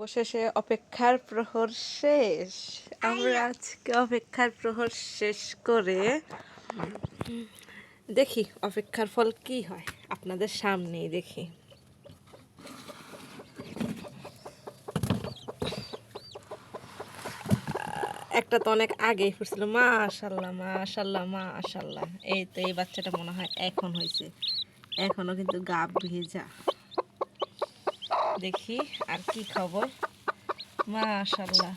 অবশেষে অপেক্ষার প্রহর শেষ। আমরা আজকে অপেক্ষার প্রহর শেষ করে দেখি অপেক্ষার ফল কি হয় আপনাদের সামনেই দেখি। একটা তো অনেক আগেই ফুটছিল। মাশাল্লাহ মাশাল্লাহ মাশাল্লাহ। এই তো এই বাচ্চাটা মনে হয় এখন হয়েছে এখনও কিন্তু গা ভেজা। দেখি আর কি খবর। মাশাল্লাহ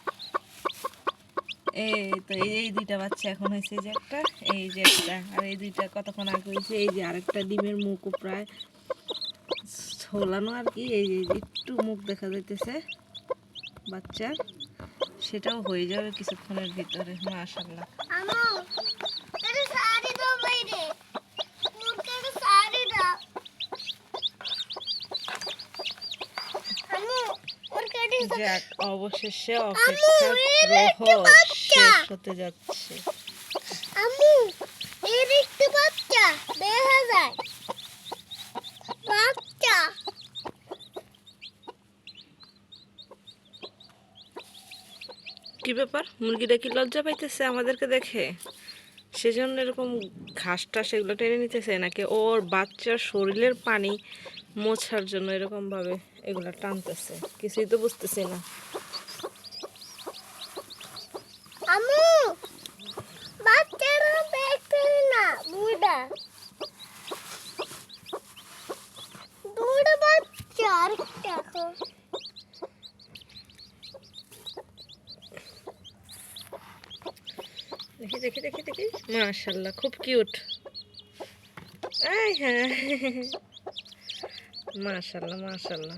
এই তো এই দুইটা বাচ্চা এখন হয়েছে যে একটা, এই যে একটা, আর এই দুইটা কতক্ষণ আগে হয়েছে, এই যে আরেকটা ডিমের মুখও প্রায় ছোলানো আর কি, এই যে একটু মুখ দেখা যাইতেছে বাচ্চা, সেটাও হয়ে যাবে কিছুক্ষণের ভিতরে মাশাল্লাহ যাক অবশেষে শেষ হতে যাচ্ছে। আমু এর একটু বাচ্চা বের হয়ে যায় বাচ্চা। কি ব্যাপার? মুরগিটা কি লজ্জা পাইতেছে আমাদেরকে দেখে? সেজন্য এরকম ঘাসটা সেগুলো টেনে নিতেছে নাকি? ওর বাচ্চার শরীরের পানি মোছার জন্য এরকম ভাবে এগুলো টানতেছে। কিছুই তো বুঝতেছি না। দেখি দেখি দেখি দেখি। মাশাল্লাহ খুব কিউট এই হ্যাঁ। মাশাল্লাহ মাশাল্লাহ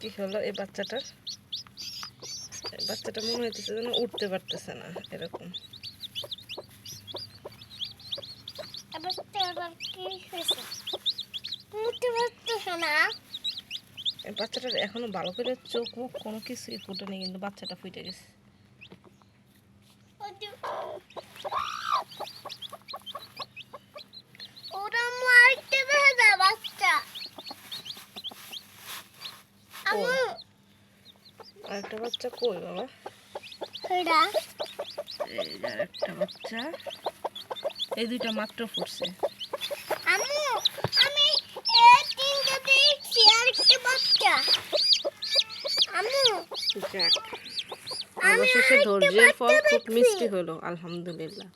কি হলো এই বাচ্চাটার? বাচ্চাটা মনে হইতেছে যেন উঠতে পারতেছে না, এরকম। এবার কি হয়েছে মুখে বাচ্চা না এই বাচ্চাটার এখনও ভালো করে চোখ মুখ কোনো কিছুই ফুটেনি কিন্তু বাচ্চাটা ফুটে গেছে। বাচ্চা। আর একটা বাচ্চা কই বাবা? একটা বাচ্চা। এই দুইটা মাত্র ফুটছে আমু আমি এই তিনটা দেখছি আর একটা বাচ্চা আমু যাক অবশেষে ধৈর্যের ফল খুব মিষ্টি হলো আলহামদুলিল্লাহ।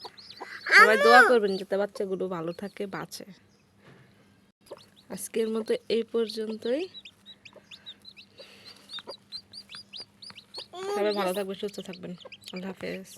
সবাই দোয়া করবেন যাতে বাচ্চাগুলো ভালো থাকে বাঁচে। আজকের মতো এই পর্যন্তই। সবাই ভালো থাকবে সুস্থ থাকবেন। আল্লাহ হাফেজ।